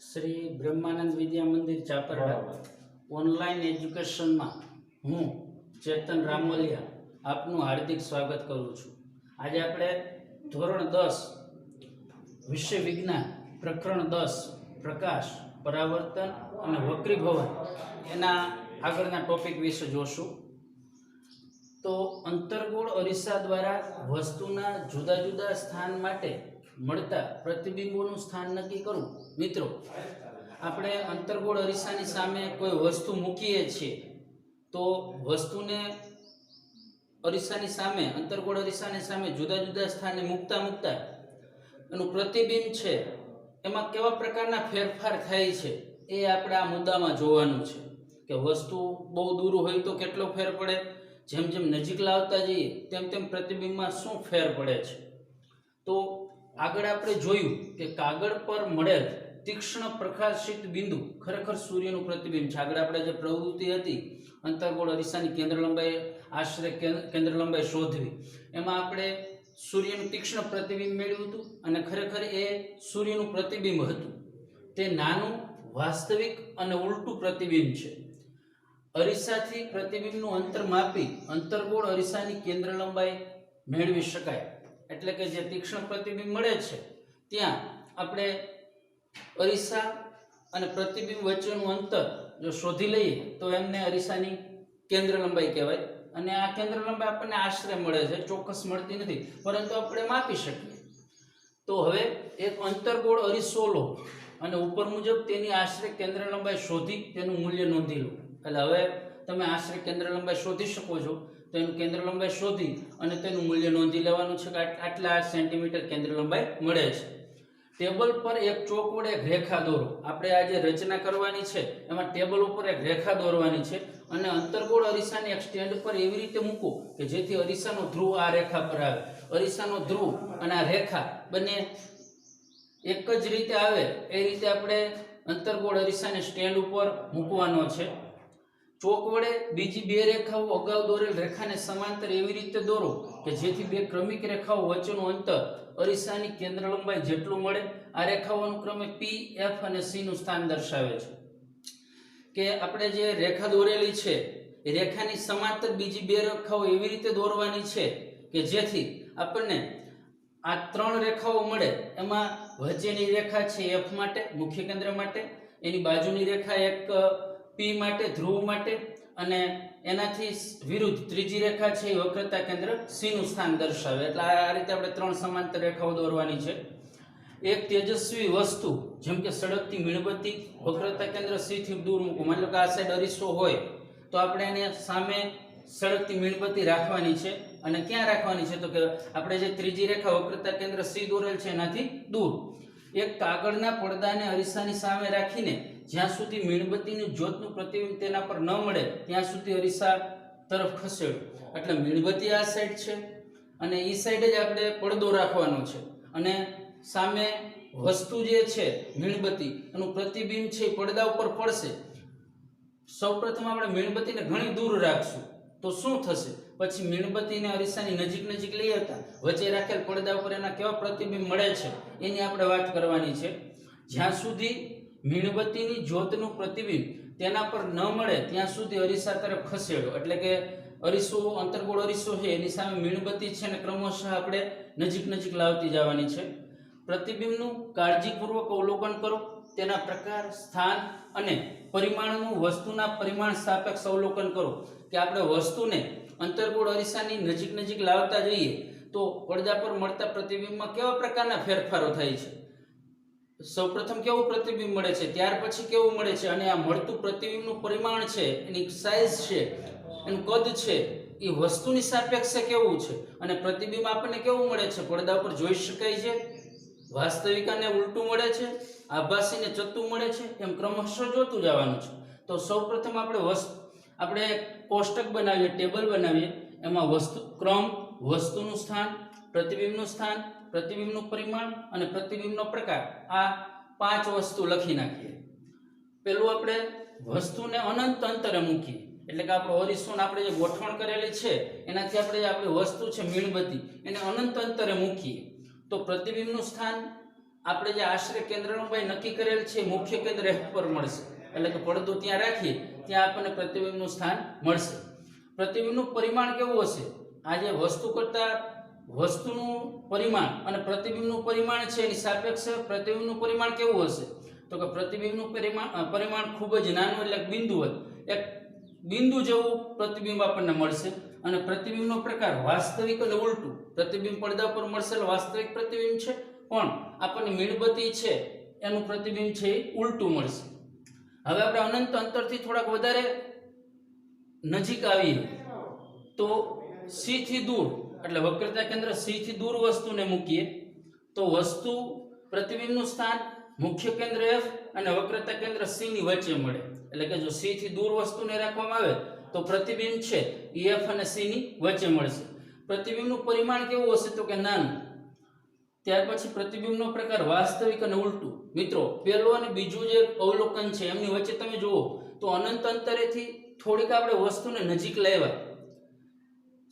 Shri Brahmanand Vidya Mandir ચાપરડા online એજ્યુકેશનમાં હું ચેતન રામોલિયા આપનું હાર્દિક સ્વાગત કરું છું. આજે આપણે ધોરણ દસ વિષય વિજ્ઞાન પ્રકરણ દસ પ્રકાશ પરાવર્તન અને વક્રીભવન એના આગળના ટોપિક વિશે જોશું. તો અંતર્ગોળ અરીસા દ્વારા વસ્તુના જુદા જુદા સ્થાન માટે મળતા પ્રતિબિંબોનું સ્થાન નક્કી કરવું મિત્રો, આપણે અંતર્ગોળ અરીસાની સામે કોઈ વસ્તુ મૂકીએ છીએ, તો વસ્તુને અરીસાની સામે, અંતર્ગોળ અરીસાની સામે જુદા જુદા સ્થાને મૂકતા મૂકતા એનું પ્રતિબિંબ છે. એમાં કેવા પ્રકારના ફેરફાર થાય છે એ આપણે આ મુદ્દામાં જોવાનું છે કે વસ્તુ બહુ દૂર હોય તો કેટલો ફેર પડે? જેમ જેમ નજીક લાવતા જઈએ, તેમ તેમ પ્રતિબિંબમાં શું ફેર પડે છે? તો આગળ આપણે જોયું કે કાગળ પર મળેલ તીક્ષ્ણ પ્રકાશિત બિંદુ ખરેખર સૂર્યનું પ્રતિબિંબ છે. આગળ આપણે જે પ્રવૃત્તિ હતી, અંતર્ગોળ અરીસાની કેન્દ્ર લંબાઈ, આશરે કેન્દ્ર લંબાઈ શોધવી, એમાં આપણે સૂર્યનું તીક્ષ્ણ પ્રતિબિંબ મેળવ્યું હતું અને ખરેખર એ સૂર્યનું પ્રતિબિંબ હતું. તે નાનું, વાસ્તવિક અને ઉલટું પ્રતિબિંબ છે. અરીસાથી પ્રતિબિંબનું અંતર માપી અંતર્ગોળ અરીસાની કેન્દ્ર લંબાઈ મેળવી શકાય. એટલે કે જે તીક્ષ્ણ પ્રતિબિંબ મળે છે, ત્યાં આપણે અરીસા અને પ્રતિબિંબ વચ્ચેનું અંતર જો શોધી લઈએ, તો એમને અરીસાની કેન્દ્ર લંબાઈ કહેવાય. અને આ કેન્દ્ર લંબાઈ આપણને આશરે મળે છે, ચોક્કસ મળતી નથી, પરંતુ આપણે માપી શકીએ. તો હવે એક અંતરગોળ અરીસો લો, અને ઉપર મુજબ તેની આશરે કેન્દ્ર લંબાઈ શોધી તેનું મૂલ્ય નોંધી લો. એટલે હવે તમે આશરે કેન્દ્ર લંબાઈ શોધી શકો છો. તો એનું કેન્દ્ર લંબાઈ શોધી અને તેનું મૂલ્ય નોંધી લેવાનું છે કે આટલા સેન્ટીમીટર કેન્દ્ર લંબાઈ મળે છે. ટેબલ પર એક ચોક વડે એક રેખા દોરો. આપણે આ જે રચના કરવાની છે, એમાં ટેબલ ઉપર એક રેખા દોરવાની છે અને અંતર્ગોળ અરીસાને એક સ્ટેન્ડ પર એવી રીતે મૂકો કે જેથી અરીસાનો ધ્રુવ આ રેખા પર આવે. અરીસાનો ધ્રુવ અને આ રેખા બંને એક જ રીતે આવે. એ રીતે આપણે અંતર્ગોળ અરીસાને સ્ટેન્ડ ઉપર મૂકવાનો છે. ચોક વડે બીજી બે રેખાઓ અગાઉ દોરેલ રેખાને સમાંતર એવી રીતે દોરો કે જેથી બે ક્રમિક રેખાઓ વચ્ચેનું અંતર અરીસાની કેન્દ્ર લંબાઈ જેટલું મળે, આ રેખાઓ અનુક્રમે પી એફ અને સી નું સ્થાન દર્શાવે છે. કે આપણે જે રેખા દોરેલી છે, એ રેખાની સમાંતર બીજી બે રેખાઓ એવી રીતે દોરવાની છે કે જેથી આપણને આ ત્રણ રેખાઓ મળે. એમાં વચ્ચેની રેખા છે એફ માટે, મુખ્ય કેન્દ્ર માટે, એની બાજુની રેખા એક પી માટે, ધ્રુવ માટે અને એનાથી વિરુદ્ધ ત્રીજી રેખા છે એ વક્રતા કેન્દ્ર સી નું સ્થાન દર્શાવે. એટલે આ રીતે આપણે ત્રણ સમાંતર રેખાઓ દોરવાની છે. એક તેજસ્વી વસ્તુ, જેમ કે સળગતી મીણબત્તી વક્રતા કેન્દ્ર સી થી દૂર મૂકવું. મતલબ કે આ સાઈડ અરીસો હોય, તો આપણે એને સામે સળગતી મીણબત્તી રાખવાની છે. અને ક્યાં રાખવાની છે? તો કે આપણે જે ત્રીજી રેખા વક્રતા કેન્દ્ર સી દોરેલ છે એનાથી દૂર. એક કાગળના પડદાને અરીસાની સામે રાખીને જ્યાં સુધી મીણબત્તીની જ્યોતનું પ્રતિબિંબ તેના પર ન મળે, ત્યાં સુધી અરીસા તરફ ખસેડો. એટલે મીણબત્તી આ સાઈડ છે અને એ સાઈડ જ આપણે પડદો રાખવાનો છે. અને સામે વસ્તુ જે છે, મીણબત્તી, એનું પ્રતિબિંબ છે પડદા ઉપર પડશે. સૌપ્રથમ આપણે મીણબત્તીને ઘણી દૂર રાખશું. તો શું થશે? પછી મીણબત્તીને અરીસાની નજીક નજીક લઈ હતા વચ્ચે રાખેલ પડદા ઉપર એના કેવા પ્રતિબિંબ મળે છે? એની આપણે વાત કરવાની છે. જ્યાં સુધી મીણબત્તીની જ્યોતનું પ્રતિબિંબ તેના પર ન મળે, ત્યાં સુધી અરીસા તરફ ખસેડો. એટલે કે અરીસો, અંતર્ગોળ અરીસો છે, એની સામે મીણબત્તી છે ને ક્રમશઃ આપણે નજીક નજીક લાવતી જવાની છે. પ્રતિબિંબનું કાળજીપૂર્વક અવલોકન કરો. તેના પ્રકાર, સ્થાન અને પરિમાણનું વસ્તુના પરિમાણ સાપેક્ષ અવલોકન કરો. કે આપણે વસ્તુને અંતર્ગોળ અરીસાની નજીક નજીક લાવતા જઈએ, તો પડદા પર મળતા પ્રતિબિંબમાં કેવા પ્રકારના ફેરફારો થાય છે? સૌપ્રથમ કેવું પ્રતિબિંબ મળે છે? ત્યાર પછી કેવું મળે છે? અને આ મળતું પ્રતિબિંબનું પરિમાણ છે, એની સાઇઝ છે, એનું કદ છે, એ વસ્તુની સાપેક્ષે કેવું છે? અને પ્રતિબિંબ આપણને કેવું મળે છે? પડદા ઉપર જોઈ શકાય છે? વાસ્તવિક અને ઉલટું મળે છે? આભાસીને ચત્તું મળે છે? એમ ક્રમશઃ જોતું જવાનું છે. તો સૌપ્રથમ આપણે વસ્તુ, આપણે કોષ્ટક બનાવીએ, ટેબલ બનાવીએ. એમાં વસ્તુ, ક્રમ, વસ્તુનું સ્થાન, પ્રતિબિંબનું સ્થાન પ્રતિબિંબનું પરિમાણ અને પ્રતિબિંબનો પ્રકાર, આ પાંચ વસ્તુ લખી નાખીએ. પેલું આપણે વસ્તુને અનંત અંતરે મૂકીએ. એટલે કે આપણો ઓરિસોન આપણે જે ગોઠવણ કરેલી છે, એનાથી આપણે જે આપણી વસ્તુ છે, મીણબત્તી, એને અનંત અંતરે મૂકીએ. તો પ્રતિબિંબનું સ્થાન આપણે જે આશ્રય કેન્દ્રનું ભાઈ નક્કી કરેલ છે, મુખ્ય કેન્દ્ર પર મળશે. એટલે કે પડદો ત્યાં રાખીએ, ત્યાં આપણને પ્રતિબિંબનું સ્થાન મળશે. પ્રતિબિંબનું પરિમાણ કેવું હશે? આ જે વસ્તુ કરતા વસ્તુનું પરિમાણ અને પ્રતિબિંબનું પરિમાણ છે, એની સાપેક્ષે પ્રતિબિંબનું પરિમાણ કેવું હશે? તો કે પ્રતિબિંબનું પરિમાણ પરિમાણ ખૂબ જ નાનું એટલે બિંદુવત એક બિંદુ જેવું પ્રતિબિંબ આપણને મળશે અને પ્રતિબિંબનો પ્રકાર વાસ્તવિક અને ઉલટું. પ્રતિબિંબ પડદા પર મળશે વાસ્તવિક પ્રતિબિંબ છે, પણ આપણને મીણબત્તી છે, એનું પ્રતિબિંબ છે એ ઉલટું મળશે. હવે આપણે અનંત અંતરથી થોડાક વધારે નજીક આવીએ. તો સી થી દૂર એટલે વક્રતા કેન્દ્ર સી થી દૂર વસ્તુને મૂકીએ, તો વસ્તુ પ્રતિબિંબનું સ્થાન મુખ્ય કેન્દ્ર એફ અને વક્રતા કેન્દ્ર સી ની વચ્ચે મળે. એટલે કે જો સી થી દૂર વસ્તુને રાખવામાં આવે, તો પ્રતિબિંબ છે એ એફ અને સી ની વચ્ચે મળશે. પ્રતિબિંબનું પરિમાણ કેવું હશે તો કે નાનું. ત્યાર પછી પ્રતિબિંબનો પ્રકાર વાસ્તવિક અને ઉલટું. મિત્રો, પહેલું અને બીજું જે અવલોકન છે એમની વચ્ચે તમે જુઓ, તો અનંત અંતરેથી થોડીક આપણે વસ્તુને નજીક લાવ્યા.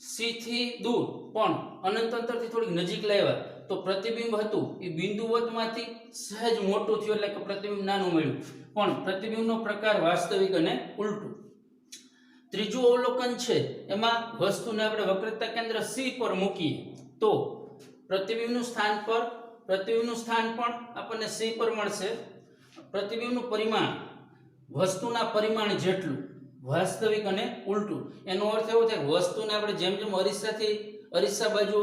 સી થી દૂર, પણ અનંત અંતરથી થોડીક નજીક લાવ્યા તો પ્રતિબિંબ હતું, એ બિંદુવતમાંથી સહેજ મોટું થયું, એટલે કે પ્રતિબિંબ નાનું મળ્યું. પણ પ્રતિબિંબનો પ્રકાર વાસ્તવિક અને ઉલટું. ત્રીજું અવલોકન છે, એમાં વસ્તુને આપણે વક્રતા કેન્દ્ર સી પર મૂકીએ. તો પ્રતિબિંબનું સ્થાન પર, પ્રતિબિંબનું સ્થાન પણ આપણને સી પર મળશે. પ્રતિબિંબનું પરિમાણ, વસ્તુના પરિમાણ જેટલું. વાસ્તવિક અને ઉલટું. એનો અર્થ એવો થાય, વસ્તુને આપણે જેમ જેમ અરીસાથી, અરીસા બાજુ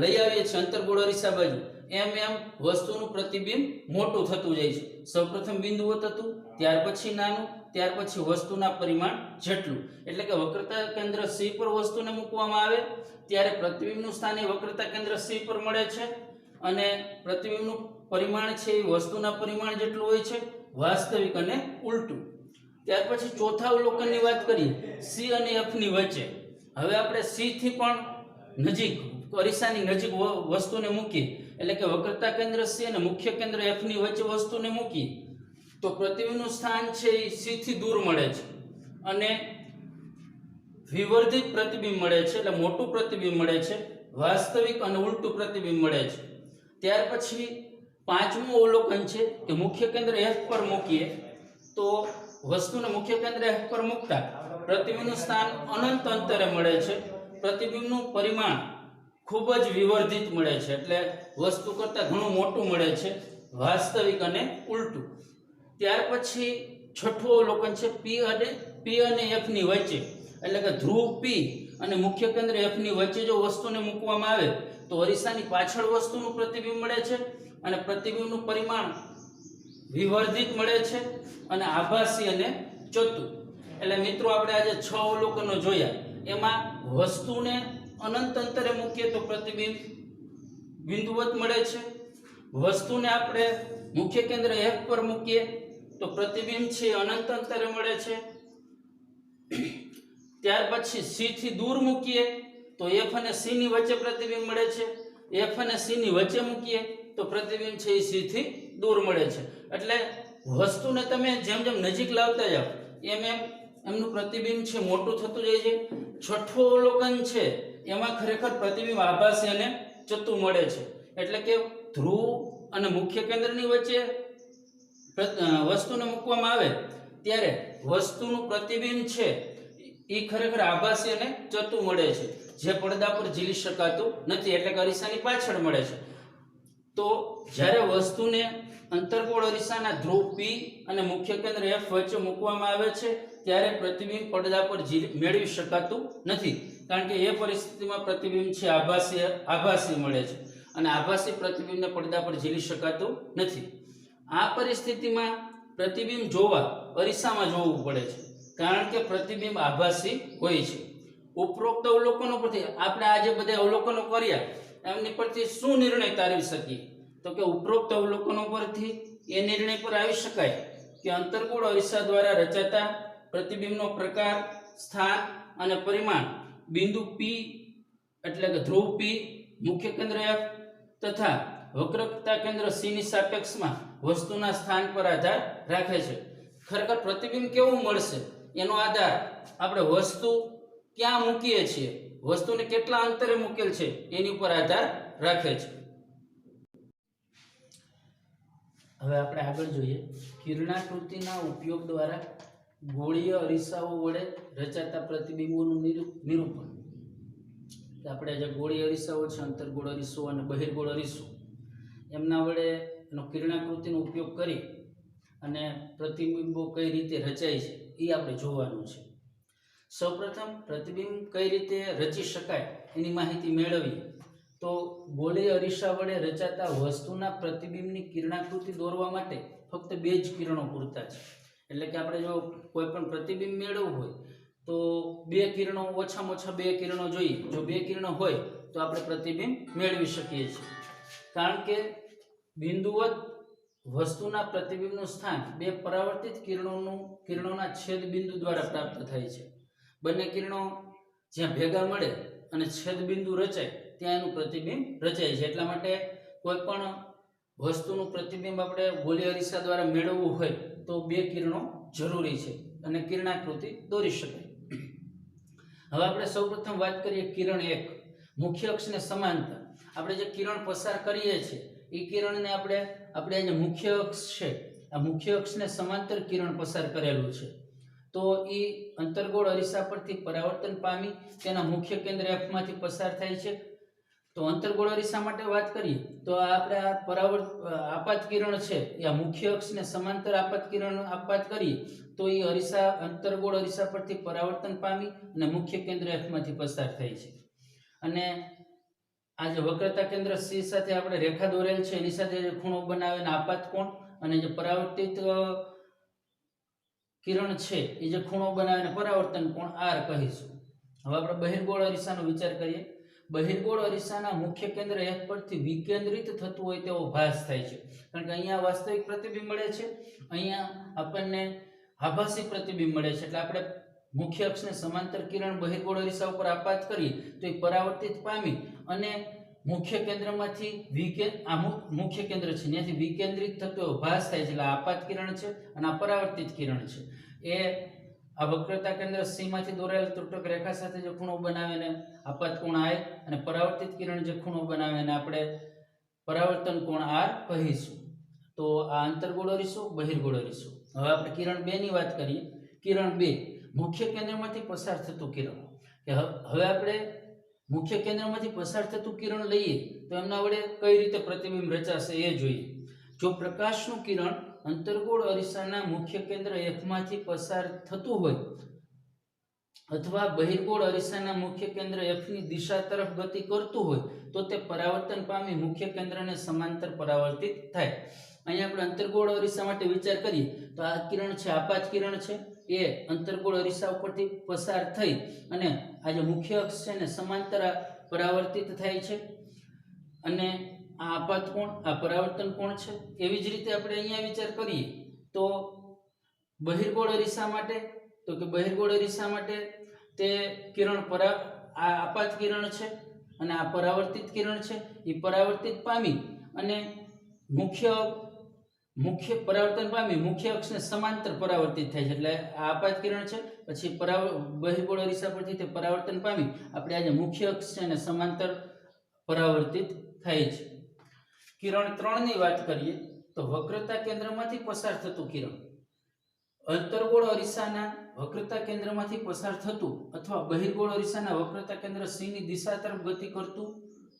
લઈ આવીએ છીએ, અંતર્ગોળ અરીસા બાજુ, એમ એમ વસ્તુનું પ્રતિબિંબ મોટું થતું જાય છે. સૌપ્રથમ બિંદુવત હતું ત્યાર પછી નાનું, ત્યાર પછી વસ્તુના પરિમાણ જેટલું. એટલે કે વક્રતા કેન્દ્ર સી પર વસ્તુને મૂકવામાં આવે, ત્યારે પ્રતિબિંબનું સ્થાન એ વક્રતા કેન્દ્ર સી પર મળે છે, અને પ્રતિબિંબનું પરિમાણ છે એ વસ્તુના પરિમાણ જેટલું હોય છે, વાસ્તવિક અને ઉલટું. ત્યાર પછી ચોથા અવલોકનની વાત કરીએ સી અને એફની વચ્ચે. હવે આપણે સી થી પણ નજીક અરીસાની નજીક વસ્તુને મૂકીએ. એટલે કે વક્રતા કેન્દ્ર સી અને મુખ્ય કેન્દ્ર એફની વચ્ચે વસ્તુને મૂકી તો પ્રતિબિંબનું સ્થાન છે એ સી થી દૂર મળે છે. અને વિવર્ધિત પ્રતિબિંબ મળે છે, એટલે મોટું પ્રતિબિંબ મળે છે. વાસ્તવિક અને ઉલટું પ્રતિબિંબ મળે છે. ત્યાર પછી પાંચમું અવલોકન છે કે મુખ્ય કેન્દ્ર એફ પર મૂકીએ, તો વસ્તુને મુખ્ય કેન્દ્ર પર મૂકતા પ્રતિબિંબનું સ્થાન અનંત અંતરે મળે છે. પ્રતિબિંબનું પરિમાણ ખૂબ જ વિવર્ધિત મળે છે. એટલે વસ્તુ કરતાં ઘણું મોટું મળે છે, વાસ્તવિક અને ઉલટું. ત્યાર પછી છઠ્ઠું અવલોકન છે પી અને પી અને એફની વચ્ચે. એટલે કે ધ્રુવ પી અને મુખ્ય કેન્દ્ર એફની વચ્ચે જો વસ્તુને મૂકવામાં આવે, તો અરીસાની પાછળ વસ્તુનું પ્રતિબિંબ મળે છે અને પ્રતિબિંબનું પરિમાણ વિવર્ધિત મળે છે અને આભાસી અને ચોથું. એટલે મિત્રો, આપણે આજે છ અવલોકનો જોયા. એમાં વસ્તુને અનંત અંતરે મૂકીએ તો પ્રતિબિંબ બિંદુવત મળે છે. વસ્તુને આપણે મુખ્ય કેન્દ્ર એફ પર મૂકીએ તો પ્રતિબિંબ છે અનંત અંતરે મળે છે. ત્યાર પછી સી થી દૂર મૂકીએ તો એફ અને સી ની વચ્ચે પ્રતિબિંબ મળે છે. એફ અને સી ની વચ્ચે મૂકીએ તો પ્રતિબિંબ છે એ સી થી દૂર મળે છે. એટલે વસ્તુને તમે જેમ જેમ નજીક લાવતા જાઓ, એમ એમ એમનું પ્રતિબિંબ છે, મોટું થતું જાય છે. છઠ્ઠું અવલોકન છે, એમાં ખરેખર પ્રતિબિંબ આભાસી અને ચત્તુ મળે છે. એટલે કે ધ્રુવ અને મુખ્ય કેન્દ્રની વચ્ચે વસ્તુને મૂકવામાં આવે, ત્યારે વસ્તુનું પ્રતિબિંબ છે એ ખરેખર આભાસી અને ચતું મળે છે. જે પડદા પર ઝીલી શકાતું નથી, એટલે કે અરીસાની પાછળ મળે છે. તો જ્યારે વસ્તુને અંતર્ગોળ અરીસાના ધ્રુવ પી અને મુખ્ય કેન્દ્ર એફ વચ્ચે મૂકવામાં આવે છે, ત્યારે પ્રતિબિંબ પડદા પર મેળવી શકાતું નથી. કારણ કે એ પરિસ્થિતિમાં પ્રતિબિંબ છે, આભાસી આભાસી મળે છે. અને આભાસી પ્રતિબિંબને પડદા પર ઝીલી શકાતું નથી. આ પરિસ્થિતિમાં પ્રતિબિંબ જોવા અરીસામાં જોવું પડે છે. કારણ કે પ્રતિબિંબ આભાસી હોય છે. ઉપરોક્ત અવલોકનો પરથી આપણે આજે બધા અવલોકનો કર્યા. એમની પરથી શું નિર્ણય તારવી શકીએ? તો કે ઉપરોક્ત અવલોકનો પરથી એ નિર્ણય પર આવી શકાય કે અંતર્ગોળ અરીસા દ્વારા રચાતા પ્રતિબિંબનો પ્રકાર, સ્થાન અને પરિમાણ, બિંદુ પી એટલે કે ધ્રુવ પી મુખ્ય કેન્દ્ર એફ તથા વક્રતા કેન્દ્ર સી ની સાપેક્ષમાં વસ્તુના સ્થાન પર આધાર રાખે છે. ખરેખર પ્રતિબિંબ કેવું મળશે? એનો આધાર આપણે વસ્તુ ક્યાં મૂકીએ છીએ? વસ્તુને કેટલા અંતરે મૂકેલ છે, એની ઉપર આધાર રાખે છે. હવે આપણે આગળ જોઈએ. કિરણાકૃતિના ઉપયોગ દ્વારા ગોળીય અરીસાઓ વડે રચાતા પ્રતિબિંબોનું નિરૂ- નિરૂપણ. આપણે જે ગોળીય અરીસાઓ છે, અંતર્ગોળ અરીસો અને બહિર્ગોળ અરીસો, એમના વડે એનો કિરણાકૃતિનો ઉપયોગ કરી અને પ્રતિબિંબો કઈ રીતે રચાય છે, એ આપણે જોવાનું છે. સૌપ્રથમ પ્રતિબિંબ કઈ રીતે રચી શકાય એની માહિતી મેળવીએ? તો ગોળી અરીસા વડે રચાતા વસ્તુના પ્રતિબિંબની કિરણાકૃતિ દોરવા માટે ફક્ત બે જ કિરણો પૂરતા છે. એટલે કે આપણે જો કોઈ પણ પ્રતિબિંબ મેળવવું હોય, તો બે કિરણો, ઓછામાં ઓછા બે કિરણો જોઈએ. જો બે કિરણો હોય, તો આપણે પ્રતિબિંબ મેળવી શકીએ છીએ. કારણ કે બિંદુવત વસ્તુના પ્રતિબિંબનું સ્થાન બે પરાવર્તિત કિરણોનું, કિરણોના છેદ બિંદુ દ્વારા પ્રાપ્ત થાય છે. બંને કિરણો જ્યાં ભેગા મળે અને છેદ બિંદુ રચાય, ત્યાં એનું પ્રતિબિંબ રચાય છે. એટલા માટે કોઈ પણ વસ્તુનું પ્રતિબિંબ આપણે ગોલી અરીસા દ્વારા મેળવવું હોય તો બે કિરણો જરૂરી છે અને કિરણાકૃતિ દોરી શકાય. હવે આપણે સૌપ્રથમ વાત કરીએ કિરણ એક. મુખ્ય અક્ષને સમાંતર. આપણે જે કિરણ પસાર કરીએ છીએ, એ કિરણને આપણે આપણે જે મુખ્ય અક્ષ છે. આ મુખ્ય અક્ષને સમાંતર કિરણ પસાર કરેલું છે. તો એ અંતર્ગોળ અરીસા પરથી પરાવર્તન પામી તેના મુખ્ય કેન્દ્ર એફમાંથી પસાર થાય છે. તો અંતર્ગોળ અરીસા માટે વાત કરીએ, તો આપણે આ પરાવર્ત, આપાત કિરણ છે એ આ મુખ્ય અક્ષને સમાંતર આપાત કિરણ આપાત કરીએ, તો એ અરીસા, અંતર્ગોળ અરીસા પરથી પરાવર્તન પામી અને મુખ્ય કેન્દ્ર એફમાંથી પસાર થાય છે. અને આ જે વક્રતા કેન્દ્ર સી સાથે આપણે રેખા દોરેલ છે, એની સાથે ખૂણો બનાવે આપાત કોણ, અને જે પરાવર્તિત કિરણ છે, એ જે ખૂણો બનાવીને પરાવર્તન કોણ? આર કહીશું. હવે આપણે બહિર્ગોળ અરીસાનો વિચાર કરીએ. બહિર્ગોળ અરીસાના મુખ્ય કેન્દ્ર એક પરથી વિકેન્દ્રિત થતું હોય તેવો ભાસ થાય છે. કારણ કે અહીંયા વાસ્તવિક પ્રતિબિંબ મળે છે, અહીંયા આપણને આભાસી પ્રતિબિંબ મળે છે. એટલે આપણે મુખ્ય અક્ષને સમાંતર કિરણ બહિર્ગોળ અરીસા ઉપર આપાત કરીએ, તો એ પરાવર્તિત પામી અને મુખ્ય કેન્દ્રમાંથી વિકે આ મુખ્ય કેન્દ્ર છે. ત્યાંથી વિકેન્દ્રિત થતો ભાસ થાય છે એટલે આપાત કિરણ છે અને આ પરાવર્તિત કિરણ છે. એ આ વક્રતા કેન્દ્ર સીમાંથી દોરાયેલ ત્રુટક રેખા સાથે જે ખૂણો બનાવે આપાત કોણ આય અને પરાવર્તિત કિરણ જે ખૂણો બનાવે ને આપણે પરાવર્તન કોણ આર કહીશું. તો આ અંતર્ગોળ અરીસો બહિર્ગોળો અરીસો હવે આપણે કિરણ બે ની વાત કરીએ. કિરણ બે મુખ્ય કેન્દ્રમાંથી પસાર થતું કિરણ. કે હવે આપણે મુખ્ય કેન્દ્રમાંથી પસાર થતું કિરણ લઈએ તો એમના વડે કઈ રીતે પ્રતિબિંબ રચાશે એ જોઈએ. જો પ્રકાશનું કિરણ અંતર્ગોળ અરીસાના મુખ્ય કેન્દ્ર એફમાંથી પસાર થતું હોય અથવા બહિર્ગોળ અરીસાના મુખ્ય કેન્દ્ર એફની દિશા તરફ ગતિ કરતું હોય તો તે પરાવર્તન પામી મુખ્ય કેન્દ્રને સમાંતર પરાવર્તિત થાય. અહીંયા આપણે અંતર્ગોળ અરીસા માટે વિચાર કરીએ, તો આ કિરણ છે, આપાત કિરણ છે. એ અંતર્ગોળ અરીસા ઉપરથી પસાર થઈ અને આ જે મુખ્ય અક્ષ છે ને, સમાંતર પરાવર્તિત થાય છે. અને આ આપાત કોણ? આ પરાવર્તન કોણ છે? એવી જ રીતે આપણે અહીંયા વિચાર કરીએ, તો બહિર્ગોળ અરીસા માટે, તો કે બહિર્ગોળ અરીસા માટે તે કિરણ પરા, આ આપાત કિરણ છે અને આ પરાવર્તિત કિરણ છે, એ પરાવર્તિત પામી અને મુખ્ય મુખ્ય પરાવર્તન પામી, મુખ્ય અક્ષને સમાંતર પરાવર્તિત થાય છે. એટલે આ આપાત કિરણ છે, પછી પરાવ, બહિર્ગોળ અરીસા પરથી તે પરાવર્તન પામી, આપણે આજે મુખ્ય અક્ષ છે અને સમાંતર પરાવર્તિત થાય છે. કિરણ ત્રણની વાત કરીએ, તો વક્રતા કેન્દ્રમાંથી પસાર થતું કિરણ. અંતર્ગોળ અરીસાના વક્રતા કેન્દ્રમાંથી પસાર થતું અથવા બહિર્ગોળ અરીસાના વક્રતા કેન્દ્ર સિંહની દિશા તરફ ગતિ કરતું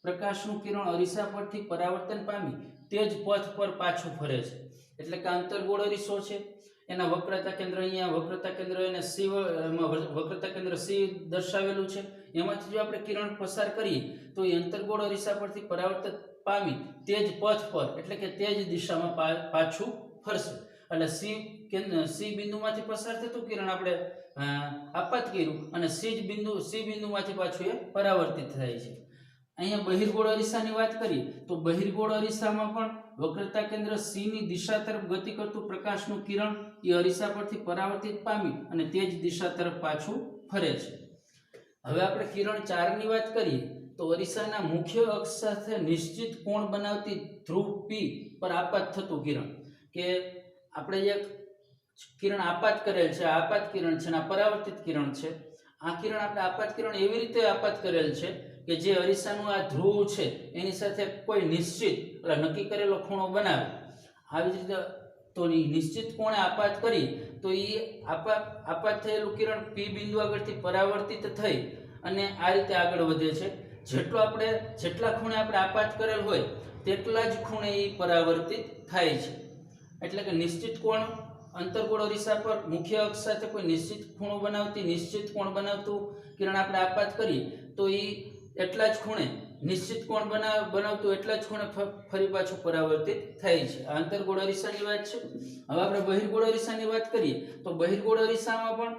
પ્રકાશનું કિરણ અરીસા પરથી પરાવર્તન પામી તે જ પથ પર પાછું ફરે છે. એટલે કે આંતરગોળો અરીસો છે. એના વક્રતા કેન્દ્ર અહીંયા, વક્રતા કેન્દ્ર એને સી વક્રતા કેન્દ્ર સી દર્શાવેલું છે. એમાંથી જો આપણે કિરણ પસાર કરીએ, તો એ અંતર્ગોળ અરીસા પરથી પરાવર્તિત પામી તે જ પથ પર, એટલે કે તે જ દિશામાં પાછું ફરશે. એટલે સી કેન્દ્ર સી બિંદુમાંથી પસાર થતું કિરણ આપણે આપાત કર્યું અને સી જ બિંદુ સી બિંદુમાંથી પાછું એ પરાવર્તિત થાય છે. અહીંયા બહિર્ગોળ અરીસાની વાત કરીએ, તો બહિર્ગોળ અરીસામાં પણ વક્રતા કેન્દ્ર સી ની દિશા તરફ ગતિ કરતું પ્રકાશનું કિરણ એ અરીસા પરથી પરાવર્તિત પામી અને તે જ દિશા તરફ પાછું ફરે છે. હવે આપણે કિરણ ચારની વાત કરીએ, તો અરીસાના મુખ્ય અક્ષ સાથે નિશ્ચિત કોણ બનાવતી ધ્રુવ પી પર આપાત થતું કિરણ, કે આપણે જે કિરણ આપાત કરેલ છે આપાત કિરણ છે અને પરાવર્તિત કિરણ છે, આ કિરણ આપણે આપાત કિરણ એવી રીતે આપાત કરેલ છે કે જે અરીસાનું આ ધ્રુવ છે, એની સાથે કોઈ નિશ્ચિત એટલે નક્કી કરેલો ખૂણો બનાવે. આવી જ રીતે તો નિશ્ચિત કોણે આપાત કરી, તો એ આપાત આપાત થયેલું કિરણ પી બિંદુ આગળથી પરાવર્તિત થઈ અને આ રીતે આગળ વધે છે. જેટલો આપણે, જેટલા ખૂણે આપણે આપાત કરેલ હોય, તેટલા જ ખૂણે એ પરાવર્તિત થાય છે. એટલે કે નિશ્ચિત કોણ? અંતર્ગોળ અરીસા પર મુખ્ય અક્ષ સાથે કોઈ નિશ્ચિત ખૂણો બનાવતી, નિશ્ચિત કોણ બનાવતું, કિરણ આપણે આપાત કરીએ તો એ એટલા જ ખૂણે, નિશ્ચિત કોણ બનાવ, બનાવતું એટલા જ ખૂણે ફરી પાછું પરાવર્તિત થાય છે. આ અંતર્ગોળ અરીસાની વાત છે. હવે આપણે બહિર્ગોળ અરીસાની વાત કરીએ, તો બહિર્ગોળ અરીસામાં પણ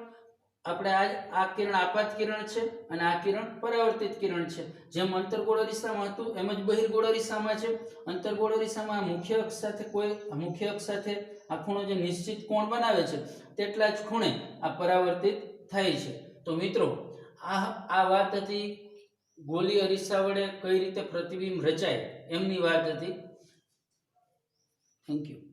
આપણે આ આ કિરણ આપાત કિરણ છે અને આ કિરણ પરાવર્તિત કિરણ છે. જેમ અંતર્ગોળ અરીસામાં હતું, એમ જ બહિર્ગોળ અરીસામાં છે. અંતર્ગોળ અરીસામાં મુખ્ય અક્ષ સાથે કોઈ મુખ્ય અક્ષ સાથે આ ખૂણો જે નિશ્ચિત કોણ બનાવે છે, તેટલા જ ખૂણે આ પરાવર્તિત થાય છે. તો મિત્રો, આ આ વાત હતી ગોલી અરીસા વડે કઈ રીતે પ્રતિબિંબ રચાય? એમની વાત હતી. Thank you